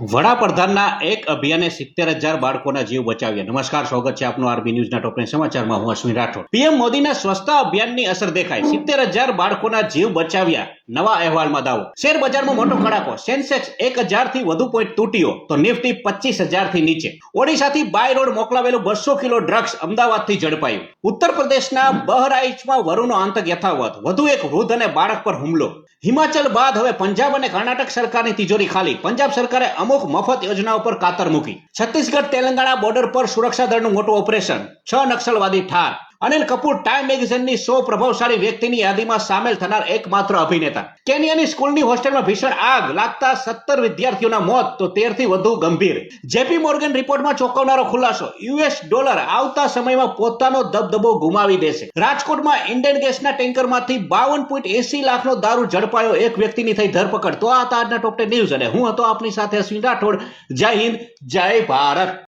વડાપ્રધાનના એક અભિયાને સિત્તેર હજાર બાળકોના જીવ બચાવ્યા. નમસ્કાર, સ્વાગત છે આપનું આરબી ન્યૂઝના ટોપની સમાચારમાં. હું અશ્વિન રાઠોડ. પીએમ મોદીના સ્વચ્છતા અભિયાનની અસર દેખાય સિત્તેર હજાર બાળકોના જીવ બચાવ્યા. નવા અહેવાલમાં દાવો. શેર બજારમાં મોટો ખડાકો સેન્સેક્સ એક હજારથી વધુ પોઈન્ટ તૂટ્યો. તો નિફ્ટી પચીસ હજારથી નીચે. ઓડિશાથી બાય રોડ મોકલાવેલું બસો કિલો ડ્રગ્સ અમદાવાદથી ઝડપાયું. ઉત્તર પ્રદેશના બહરાઇચમાં વરુનો આંતક યથાવત. વધુ એક વૃદ્ધ અને બાળક પર હુમલો. હિમાચલ બાદ હવે પંજાબ અને કર્ણાટક સરકારની તિજોરી ખાલી. પંજાબ સરકારે અમુક મફત યોજના ઉપર કાતર મૂકી. છત્તીસગઢ તેલંગાણા બોર્ડર પર સુરક્ષા દળનું મોટું ઓપરેશન છ નક્સલવાદી ઠાર. અનિલ કપૂર ટાઈમ મેગેઝિનની સો પ્રભાવશાળી વ્યક્તિની યાદીમાં સામેલ થનાર એકમાત્ર અભિનેતા. કેનિયાની સ્કૂલની હોસ્ટેલમાં ભીષણ આગ લાગતા સત્તર વિદ્યાર્થીઓના મોત, તો તેરથી વધુ ગંભીર. જેપી મોર્ગન રિપોર્ટમાં ચોંકાવનારો ખુલાસો, યુએસ ડોલર આવતા સમયમાં પોતાનો દબદબો ગુમાવી દેશે. રાજકોટમાં ઇન્ડિયન ગેસના ટેન્કરમાંથી બાવન પોઈન્ટ એસી લાખનો દારૂ ઝડપાયો એક વ્યક્તિની થઈ ધરપકડ. તો આ હતા આજના ટોપ ન્યૂઝ અને હું હતો આપની સાથે અશ્વિન રાઠોડ. જય હિન્દ, જય ભારત.